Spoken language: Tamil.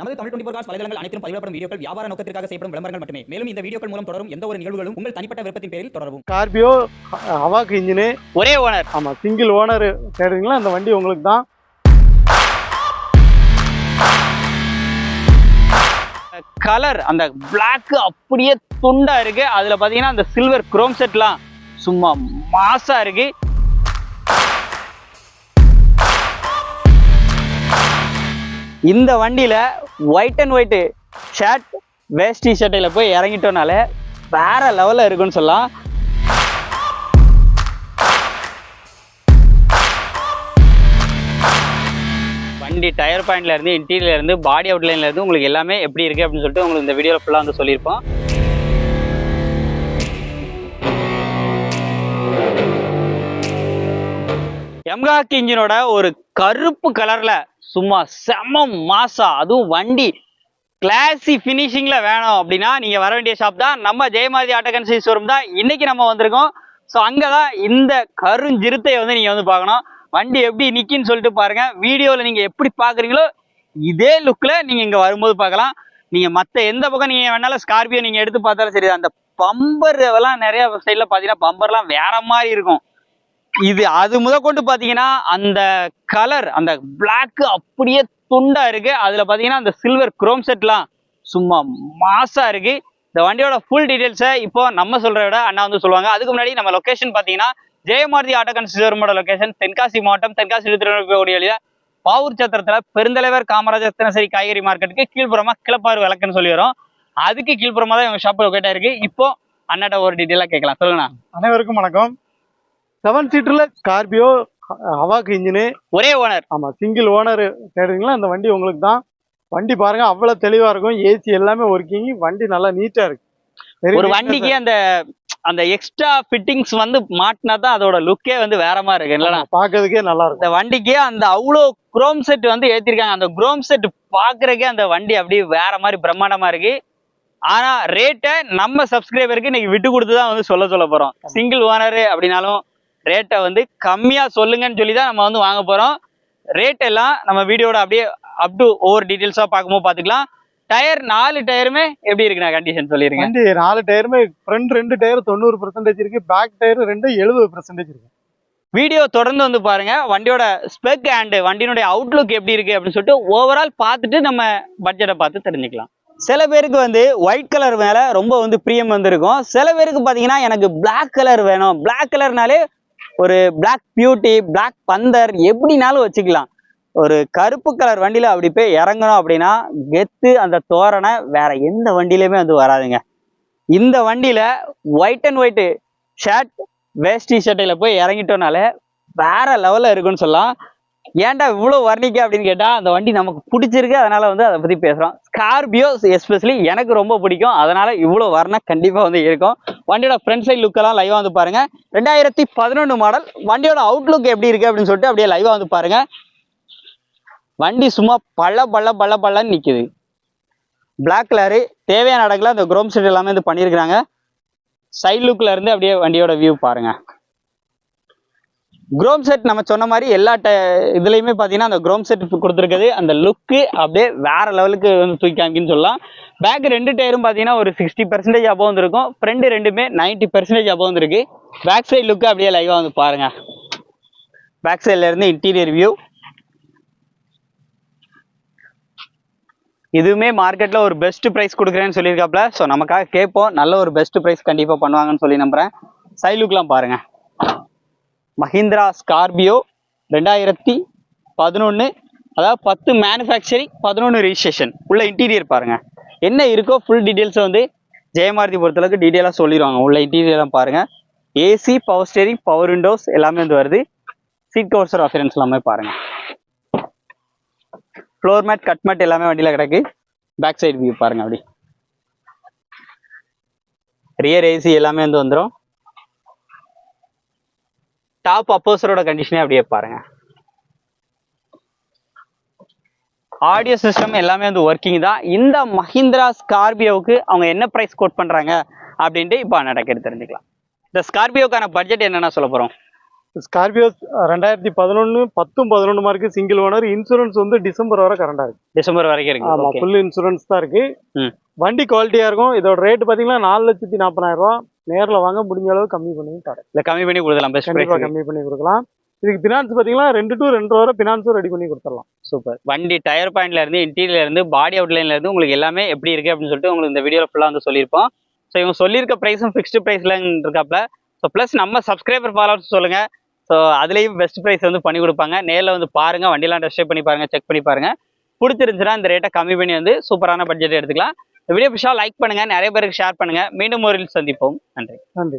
நமது தமிழ் டுவெண்டி காஸ் வலைதளங்கள் அனைத்தும் பதிவிடப்படும் வீடியோக்கள் வியாபார நோக்கத்திற்காக செய்யப்படும் விளம்பரங்கள் மட்டுமே. மேலும் இந்த வீடியோக்கள் மூலம் தொடரும் எந்த ஒரு நிகழ்வுகளும் உங்கள் தனிப்பட்ட விருப்பத்தின் பேரில் தொடரவும். ஸ்கார்பியோ ஹவாக்கு இன்ஜினு ஒரே ஓனர் ஆமாம் சிங்கிள் ஓனர் தேடுறீங்களா? அந்த வண்டி உங்களுக்கு தான். கலர் அந்த Black அப்படியே துண்டா இருக்கு. அதுல பாத்தீங்கன்னா அந்த சில்வர் குரோம் செட்லாம் சும்மா மாசா இருக்கு. இந்த வண்டியில white and white shirt veshti ஷர்ட்டில் போய் இறங்கிட்டோனாலே வேற லெவலில் இருக்குன்னு சொல்லலாம். வண்டி டயர் பாயிண்ட்ல இருந்து இன்டீரியர்ல இருந்து பாடி அவுட்லைன்ல இருந்து உங்களுக்கு எல்லாமே எப்படி இருக்கு அப்படின்னு சொல்லிட்டு உங்களுக்கு இந்த வீடியோ ஃபுல்லா வந்து சொல்லியிருப்போம். எம்காக் இன்ஜினோட ஒரு கருப்பு கலர்ல சும்மா செம மாசா. அதுவும் வண்டி. கிளாசி ஃபினிஷிங்ல வேணும் அப்படின்னா நீங்க வர வேண்டிய ஷாப் தான். நம்ம ஜெயமாதி ஆட்டோகன்சி ஷோரூம் தான் இன்னைக்கு நம்ம வந்திருக்கோம். ஸோ அங்கதான் இந்த கருஞ்சிறுத்தை வந்து நீங்க வந்து பார்க்கணும். வண்டி எப்படி நிக்கின்னு சொல்லிட்டு பாருங்க. வீடியோல நீங்க எப்படி பாக்குறீங்களோ இதே லுக்ல நீங்க இங்க வரும்போது பார்க்கலாம். நீங்க மத்த எந்த பக்கம் நீங்க வேணாலும் ஸ்கார்பியோ நீங்க எடுத்து பார்த்தாலும் சரி அந்த பம்பர் எல்லாம் நிறைய சைட்ல பாத்தீங்கன்னா பம்பர்லாம் வேற மாதிரி இருக்கும். இது அது முதற்கொண்டு பாத்தீங்கன்னா அந்த கலர் அந்த பிளாக் அப்படியே துண்டா இருக்கு. அதுல பாத்தீங்கன்னா அந்த சில்வர் குரோம் செட்லாம் சும்மா மாசா இருக்கு. இந்த வண்டியோட ஃபுல் டீடைல்ஸை இப்போ நம்ம சொல்றத விட அண்ணா வந்து சொல்லுவாங்க. அதுக்கு முன்னாடி நம்ம லொக்கேஷன் பார்த்தீங்கன்னா ஜெயமாரதி ஆட்டோ கன்சிடரோட லொக்கேஷன் தென்காசி மாவட்டம் தென்காசி திருநெல்வேலி வழியா பாவூர் சத்திரத்துல பெருந்தலைவர் காமராஜர் தினசரி காய்கறி மார்க்கெட்டுக்கு கீழ்ப்புறமா கிளப்பாறு விளக்குன்னு சொல்லி வரும். அதுக்கு கீழ்ப்புறமா தான் இவங்க ஷாப் லொக்கேட் ஆயிருக்கு. இப்போ அண்ணாட்ட ஒரு டீட்டெயிலாக கேட்கலாம். சொல்லுங்கண்ணா. அனைவருக்கும் வணக்கம். செவன் சீட்டரில் ஸ்கார்பியோ ஹவாக்கு இன்ஜினு ஒரே ஓனர் ஆமாம் சிங்கிள் ஓனர் தேடுறீங்களா அந்த வண்டி உங்களுக்கு தான். வண்டி பாருங்க அவ்வளோ தெளிவாக இருக்கும். ஏசி எல்லாமே ஒர்க்கிங் வண்டி நல்லா நீட்டாக இருக்கு. ஒரு வண்டிக்கு அந்த அந்த எக்ஸ்ட்ரா ஃபிட்டிங்ஸ் வந்து மாட்டினா தான் அதோட லுக்கே வந்து வேற மாதிரி இருக்கு. இருக்கு. பார்க்கறதுக்கே நல்லா இருக்கும். இந்த வண்டிக்கு அந்த அவ்வளோ குரோம் செட் வந்து ஏத்திருக்காங்க. அந்த குரோம் செட் பாக்குறதுக்கே அந்த வண்டி அப்படியே வேற மாதிரி பிரம்மாண்டமா இருக்கு. ஆனா ரேட்டை நம்ம சப்ஸ்கிரைபருக்கு இன்னைக்கு விட்டு கொடுத்து தான் வந்து சொல்ல சொல்ல போறோம். சிங்கிள் ஓனர் அப்படின்னாலும் ரேட்டை வந்து கம்மியா சொல்லுங்கன்னு சொல்லி தான் நம்ம வந்து வாங்க போறோம். ரேட் எல்லாம் நம்ம வீடியோட அப்படியே அப் டு ஒவ்வொரு டீட்டெயில்ஸா பார்க்கும்போது பாத்துக்கலாம் டயர் நாலு டயருமே எப்படி இருக்குண்ணா கண்டிஷன் சொல்லிருங்க. வண்டி நாலு டயருமே ஃப்ரண்ட் ரெண்டு டயர் தொண்ணூறு பர்சன்டேஜ் இருக்கு பேக் டயர் ரெண்டு எழுபது பர்சன்டேஜ் இருக்கு. வீடியோ தொடர்ந்து வந்து பாருங்க. வண்டியோட ஸ்பெக் அண்ட் வண்டியினுடைய அவுட்லுக் எப்படி இருக்கு அப்படின்னு சொல்லிட்டு ஓவரால் பார்த்துட்டு நம்ம பட்ஜெட்டை பார்த்து தெரிஞ்சுக்கலாம். சில பேருக்கு வந்து ஒயிட் கலர் மேல ரொம்ப வந்து பிரியம் வந்திருக்கும். சில பேருக்கு பாத்தீங்கன்னா எனக்கு Black கலர் வேணும். Black கலர்னாலே ஒரு பிளாக் பியூட்டி பிளாக் பந்தர் எப்படினாலும் வச்சுக்கலாம். ஒரு கருப்பு கலர் வண்டியில் அப்படி போய் இறங்கணும் அப்படின்னா கெத்து அந்த தோரணை வேற எந்த வண்டியிலுமே வந்து வராதுங்க. இந்த வண்டியில் white and white shirt veshti ஷர்ட்டில் போய் இறங்கிட்டோனாலே வேற லெவலில் இருக்குன்னு சொல்லலாம். ஏன்டா இவ்வளோ வர்ணிக்க அப்படின்னு கேட்டால் அந்த வண்டி நமக்கு பிடிச்சிருக்கு அதனால வந்து அதை பற்றி பேசுகிறோம் ஸ்கார்பியோ எஸ்பெஷலி எனக்கு ரொம்ப பிடிக்கும். அதனால இவ்வளோ வர்ணம் கண்டிப்பாக வந்து இருக்கும். வண்டியோட ஃப்ரண்ட் சைட் லுக்கெல்லாம் லைவாக வந்து பாருங்கள் ரெண்டாயிரத்தி பதினொன்று மாடல் வண்டியோட அவுட்லுக் எப்படி இருக்குது அப்படின்னு சொல்லிட்டு அப்படியே லைவாக வந்து பாருங்கள் வண்டி சும்மா பள்ள பள்ள பள்ள பள்ளன்னு நிற்கிது பிளாக் கலரு தேவையான அடக்கில் அந்த குரோம் செட் எல்லாமே இது பண்ணியிருக்கிறாங்க சைட் லுக்கில் இருந்து அப்படியே வண்டியோட வியூ பாருங்கள் குரோம் செட் நம்ம சொன்ன மாதிரி எல்லா ட இதுலையுமே பார்த்தீங்கன்னா அந்த குரோம் செட் கொடுத்துருக்குது அந்த லுக்கு அப்படியே வேற லெவலுக்கு வந்து தூக்கி காமிக்குன்னு சொல்லலாம். பேக் ரெண்டு டயரும் பார்த்தீங்கன்னா ஒரு சிக்ஸ்டி பர்சன்டேஜ் அபோவ் வந்துருக்கும். ஃப்ரண்ட் ரெண்டுமே நைன்டி பர்சன்டேஜ் அபோவ் வந்துருக்கு. பேக் சைடு லுக்கு அப்படியே லைவாக வந்து பாருங்க. பேக் சைட்லேருந்து இன்டீரியர் வியூ இதுவுமே மார்க்கெட்டில் ஒரு பெஸ்ட் ப்ரைஸ் கொடுக்குறேன்னு சொல்லியிருக்காப்ல. ஸோ நமக்காக கேட்போம். நல்ல ஒரு பெஸ்ட் ப்ரைஸ் கண்டிப்பாக பண்ணுவாங்கன்னு சொல்லி நம்புறேன். சைட் லுக்லாம் பாருங்கள் மஹிந்திரா ஸ்கார்பியோ ரெண்டாயிரத்தி பதினொன்று அதாவது பத்து மேனுஃபேக்சரிங் பதினொன்று ரிஜிஸ்ட்ரேஷன் உள்ள இன்டீரியர் பாருங்கள் என்ன இருக்கோ ஃபுல் டீட்டெயில்ஸை வந்து ஜெயமாரதி பொறுத்தளவுக்கு டீட்டெயிலாக சொல்லிடுவாங்க. உள்ள இன்டீரியர்லாம் பாருங்கள் AC power steering power windows எல்லாமே வந்து வருது. சீட் கவர்ஸர் அஃபரன்ஸ் எல்லாமே பாருங்கள் ஃப்ளோர் மேட் கட் மேட் எல்லாமே வண்டியில் கிடக்கு. பேக் சைடு வியூ பாருங்கள் அப்படி. ரியர் ஏசி எல்லாமே வந்து வந்துடும் டாப் அப்போசரோட கண்டிஷனே அப்படியே பாருங்க. ஆடியோ சிஸ்டம் எல்லாமே வந்து ஒர்க்கிங் தான். இந்த மஹிந்திரா ஸ்கார்பியோவுக்கு அவங்க என்ன ப்ரைஸ் கோட் பண்றாங்க அப்படின்ட்டு இப்போ கேட்டு தெரிஞ்சுக்கலாம். இந்த ஸ்கார்பியோக்கான பட்ஜெட் என்னென்ன சொல்ல போறோம்? ஸ்கார்பியோ ரெண்டாயிரத்தி பதினொன்று பத்தும் பதினொன்று மார்க்கு சிங்கிள் ஓனர் இன்சூரன்ஸ் வந்து டிசம்பர் வரை கரண்டா இருக்கு. டிசம்பர் வரைக்கும் இருக்கு. ஆமா ஓகே ஃபுல் இன்சூரன்ஸ் தான் இருக்கு. வண்டி குவாலிட்டியா இருக்கும். இதோட ரேட் பாத்தீங்கன்னா நாலு லட்சத்தி நாற்பதாயிரம் ரூபா நேர்ல வாங்க முடிஞ்ச அளவு கம்மி பண்ணி தரேன். இல்ல கம்மி பண்ணி கொடுக்கலாம் பெஸ்ட் கண்டிப்பா பிரைஸ் கம்மி பண்ணி கொடுக்கலாம். இதுக்கு பினான்ஸ் பாத்தீங்கன்னா ரெண்டு டு ரெண்டு வரை பினான்ஸும் ரெடி பண்ணி கொடுத்துடலாம். சூப்பர். வண்டி டயர் பாயிண்ட்ல இருந்து இன்டீரியர்ல இருந்து பாடி அவுட்லைன்ல இருந்து உங்களுக்கு எல்லாமே எப்படி இருக்கு அப்படின்னு சொல்லிட்டு உங்களுக்கு இந்த வீடியோல ஃபுல்லா வந்து சொல்லியிருப்போம். ஸோ இவங்க சொல்லியிருக்க ப்ரைஸும் ஃபிக்ஸ்டு ப்ரைஸ்ல இருக்காப்ல ஸோ ப்ளஸ் நம்ம சப்ஸ்கிரைபர் ஃபாலோவர்ஸ் சொல்லுங்க. ஸோ அதுலேயும் பெஸ்ட் ப்ரைஸ் வந்து பண்ணி கொடுப்பாங்க. நேரில் வந்து பாருங்க வண்டிலாம் டெஸ்ட் பண்ணி பாருங்க செக் பண்ணி பாருங்க. பிடிச்சிருந்துச்சுன்னா இந்த ரேட்டை கம்மி பண்ணி வந்து சூப்பரான பட்ஜெட் எடுத்துக்கலாம். இந்த வீடியோ பிடிச்சா லைக் பண்ணுங்க நிறைய பேருக்கு ஷேர் பண்ணுங்க. மீண்டும் ஒரு சந்திப்போம். நன்றி. நன்றி.